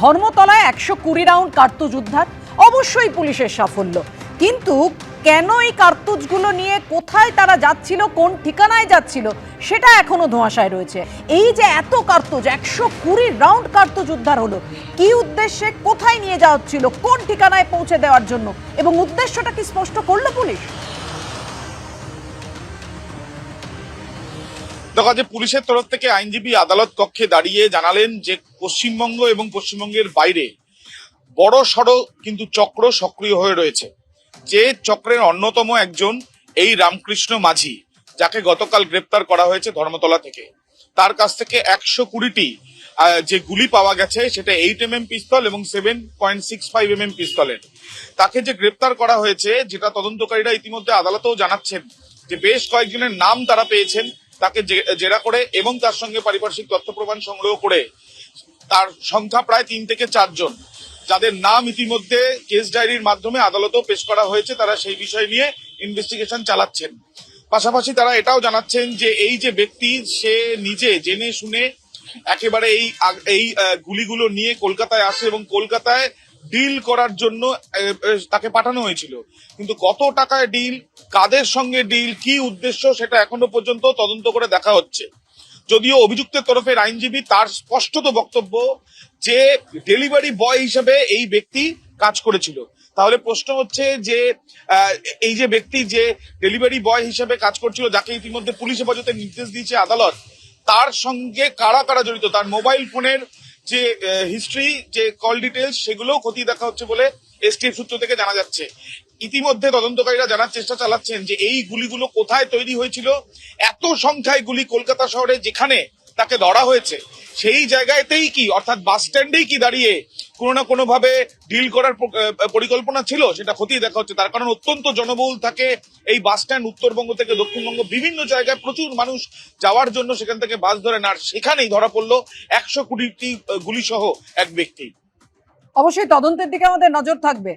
ধর্মতলায় একশো কুড়ি রাউন্ড কার্তুজ উদ্ধার, অবশ্যই পুলিশের সাফল্য। কিন্তু কেন এই কার্তুজগুলো নিয়ে কোথায় তারা যাচ্ছিল, কোন ঠিকানায় যাচ্ছিল, সেটা এখনও ধোঁয়াশায় রয়েছে। এই যে এত কার্তুজ, একশো কুড়ি রাউন্ড কার্তুজ উদ্ধার হলো, কি উদ্দেশ্যে কোথায় নিয়ে যাওয়া হচ্ছিল, কোন ঠিকানায় পৌঁছে দেওয়ার জন্য, এবং উদ্দেশ্যটা কি স্পষ্ট করল পুলিশ? যে পুলিশের তরফ থেকে আইনজীবী আদালত কক্ষে দাঁড়িয়ে জানালেন যে পশ্চিমবঙ্গ এবং পশ্চিমবঙ্গের বাইরে বড় সড়ো কিন্তু চক্র সক্রিয় হয়ে রয়েছে। যে চক্রের অন্যতম একজন এই রামকৃষ্ণ মাঝি, যাকে গতকাল গ্রেপ্তার করা হয়েছে ধর্মতলা থেকে। তার কাছ থেকে একশো কুড়িটি যে গুলি পাওয়া গেছে, সেটা এইট এম এম পিস্তল এবং seven point six five M M পিস্তলের। তাকে যে গ্রেপ্তার করা হয়েছে, যেটা তদন্তকারীরা ইতিমধ্যে আদালতেও জানাচ্ছেন যে বেশ কয়েকজনের নাম তারা পেয়েছেন। তাকে জেরা করে এবং তার সঙ্গে পারিপার্শ্বিক তথ্য প্রমাণ সংগ্রহ করে তার সংখ্যা প্রায় তিন থেকে চারজন। যাদের নাম ইতিমধ্যে কেস ডায়েরির মাধ্যমে আদালতেও পেশ করা হয়েছে, তারা সেই বিষয় নিয়ে ইনভেস্টিগেশন চালাচ্ছেন। পাশাপাশি তারা এটাও জানাচ্ছেন যে এই যে ব্যক্তি, সে নিজে জেনে শুনে একেবারে এই এই গুলিগুলো নিয়ে কলকাতায় আসে এবং কলকাতায় ডিল করার জন্য তাকে পাঠানো হয়েছিল। কিন্তু কত টাকায় ডিল কাদের সঙ্গে ডিল কি উদ্দেশ্য, সেটা এখনও পর্যন্ত তদন্ত করে দেখা হচ্ছে। যদিও অভিযুক্তের তরফের আইনজীবী তার স্পষ্টত বক্তব্য যে ডেলিভারি বয় হিসেবে এই ব্যক্তি কাজ করেছিল। তাহলে প্রশ্ন হচ্ছে যে এই যে ব্যক্তি যে ডেলিভারি বয় হিসেবে কাজ করছিল, যাকে ইতিমধ্যে পুলিশ হেফাজতে নির্দেশ দিয়েছে আদালত, তার সঙ্গে কারা কারা জড়িত? তার মোবাইল ফোনের যে হিস্ট্রি যে কল ডিটেলস সেগুলোও খতিয়ে দেখা হচ্ছে বলে এসটিএফ সূত্র থেকে জানা যাচ্ছে। ইতিমধ্যে তদন্তকারীরা জানার চেষ্টা চালাচ্ছেন যে, এই গুলিগুলো কোথায় তৈরি হয়েছিল? এত সংখ্যায় গুলি কলকাতা শহরে যেখানে তাকে ধরা হয়েছে। সেই জায়গাতেই কি, অর্থাৎ বাস স্ট্যান্ডেই কি দাঁড়িয়ে কোনো না কোনো ভাবে ডিল করার পরিকল্পনা ছিল? সেটা খতিয়ে দেখা হচ্ছে। তার কারণ অত্যন্ত জনবহুল থাকে এই বাস স্ট্যান্ড উত্তরবঙ্গ থেকে দক্ষিণবঙ্গ, বিভিন্ন জায়গায় প্রচুর মানুষ যাওয়ার জন্য সেখান থেকে বাস ধরে না সেখানেই ধরা পড়ল একশো কুড়িটি গুলি সহ এক ব্যক্তি। অবশ্যই তদন্তের দিকে আমাদের নজর থাকবে।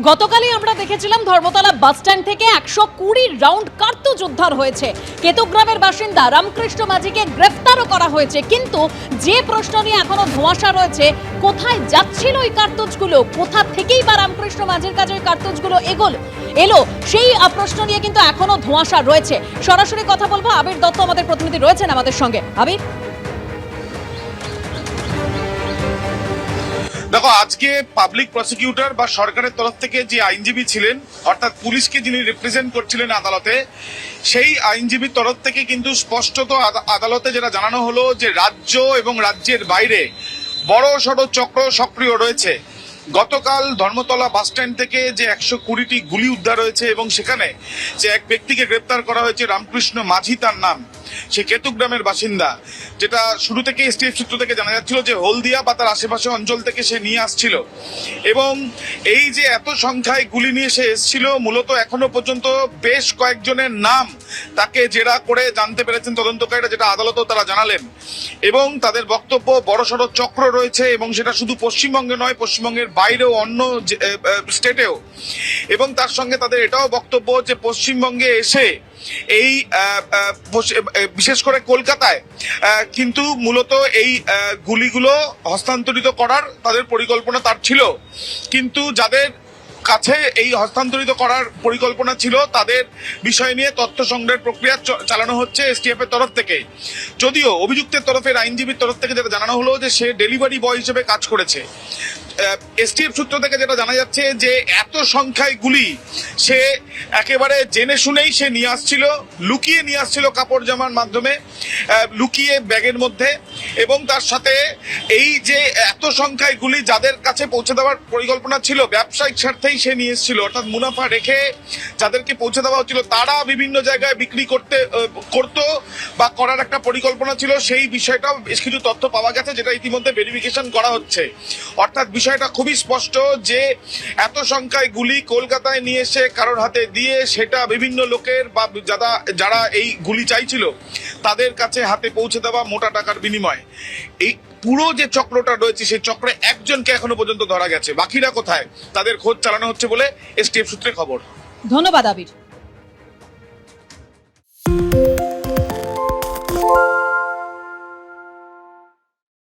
গতকালই আমরা দেখেছিলাম ধর্মতলা বাস স্ট্যান্ড থেকে একশো কুড়ি রাউন্ড কার্তুজ উদ্ধার হয়েছে। কেতুগ্রামের বাসিন্দা রামকৃষ্ণ মাঝিকে গ্রেফতারও করা হয়েছে। কিন্তু যে প্রশ্ন নিয়ে এখনও ধোঁয়াশা রয়েছে, কোথায় যাচ্ছিল ওই কার্তুজগুলো? কোথা থেকেই বা রামকৃষ্ণ মাঝির কাছে ওই কার্তুজগুলো এগোল? এলো, সেই প্রশ্ন নিয়ে কিন্তু এখনও ধোঁয়াশা রয়েছে। সরাসরি কথা বলব, আবির দত্ত আমাদের প্রতিনিধি রয়েছেন আমাদের সঙ্গে। আবির? দেখো আজকে পাবলিক প্রসিকিউটর বা সরকারের তরফ থেকে যে আইনজীবী ছিলেন, অর্থাৎ পুলিশকে যিনি রিপ্রেজেন্ট করছিলেন আদালতে, সেই আইনজীবীর তরফ থেকে কিন্তু স্পষ্টত আদালতে যেটা জানানো হলো যে রাজ্য এবং রাজ্যের বাইরে বড় সড় চক্র সক্রিয় রয়েছে। গতকাল ধর্মতলা বাস স্ট্যান্ড থেকে যে একশো কুড়িটি গুলি উদ্ধার হয়েছে এবং সেখানে যে এক ব্যক্তিকে গ্রেপ্তার করা হয়েছে রামকৃষ্ণ মাঝি তার নাম। সে কেতুগ্রামের বাসিন্দা, যেটা শুরু থেকে এসটিএফ সূত্র থেকে জানা যাচ্ছিল যে হলদিয়া বা তার আশেপাশে অঞ্চল থেকে সে নিয়ে আসছিল। এবং এই যে এত সংখ্যায় গুলি নিয়ে সে এসছিল, মূলত এখনও পর্যন্ত বেশ কয়েকজনের নাম তাকে জেরা করে জানতে পেরেছেন তদন্তকারীরা, যেটা আদালতেও তারা জানালেন। এবং তাদের বক্তব্য বড়সড় চক্র রয়েছে এবং সেটা শুধু পশ্চিমবঙ্গে নয়, পশ্চিমবঙ্গের বাইরেও অন্য স্টেটেও। এবং তার সঙ্গে তাদের এটাও বক্তব্য যে পশ্চিমবঙ্গে এসে এই বিশেষ করে কলকাতায় কিন্তু মূলত এই গুলিগুলো হস্তান্তরিত করার তাদের পরিকল্পনা তার ছিল। কিন্তু যাদের কাছে এই হস্তান্তরিত করার পরিকল্পনা ছিল, তাদের বিষয় নিয়ে তথ্য সংগ্রহের প্রক্রিয়া চালানো হচ্ছে এসটিএফ এর তরফ থেকে। যদিও অভিযুক্তের তরফের আইনজীবীর তরফ থেকে যেটা জানানো হলো যে সে ডেলিভারি বয় হিসেবে কাজ করেছে। এসটিএফ সূত্র থেকে যেটা জানা যাচ্ছে যে এত সংখ্যায় গুলি সে একেবারে জেনে শুনেই সে নিয়ে আসছিল, লুকিয়ে নিয়ে আসছিল কাপড় জামার মাধ্যমে লুকিয়ে ব্যাগের মধ্যে। এবং তার সাথে এই যে এত সংখ্যায় গুলি যাদের কাছে পৌঁছে দেওয়ার পরিকল্পনা ছিল, ব্যবসায়িক স্বার্থেই সে নিয়ে এসেছিল, অর্থাৎ মুনাফা রেখে যাদেরকে পৌঁছে দেওয়া হচ্ছিল, তারা বিভিন্ন জায়গায় বিক্রি করতে করতো বা করার একটা পরিকল্পনা ছিল, সেই বিষয়টাও বেশ কিছু তথ্য পাওয়া গেছে, যেটা ইতিমধ্যে ভেরিফিকেশন করা হচ্ছে। অর্থাৎ বিষয়টা খুবই স্পষ্ট যে এত সংখ্যায় গুলি কলকাতায় নিয়ে এসে কারোর হাতে দিয়ে সেটা বিভিন্ন লোকের বা যারা যারা এই গুলি চাইছিল তাদের কাছে হাতে পৌঁছে দেওয়া মোটা টাকার বিনিময়ে। এই পুরো যে চক্রটা রয়েছে, সেই চক্রে একজনকে এখনও পর্যন্ত ধরা গেছে। বাকিরা কোথায়? তাদের খোঁজ চালানো হচ্ছে বলে এসটিএফ সূত্রে খবর। ধন্যবাদ, আবির।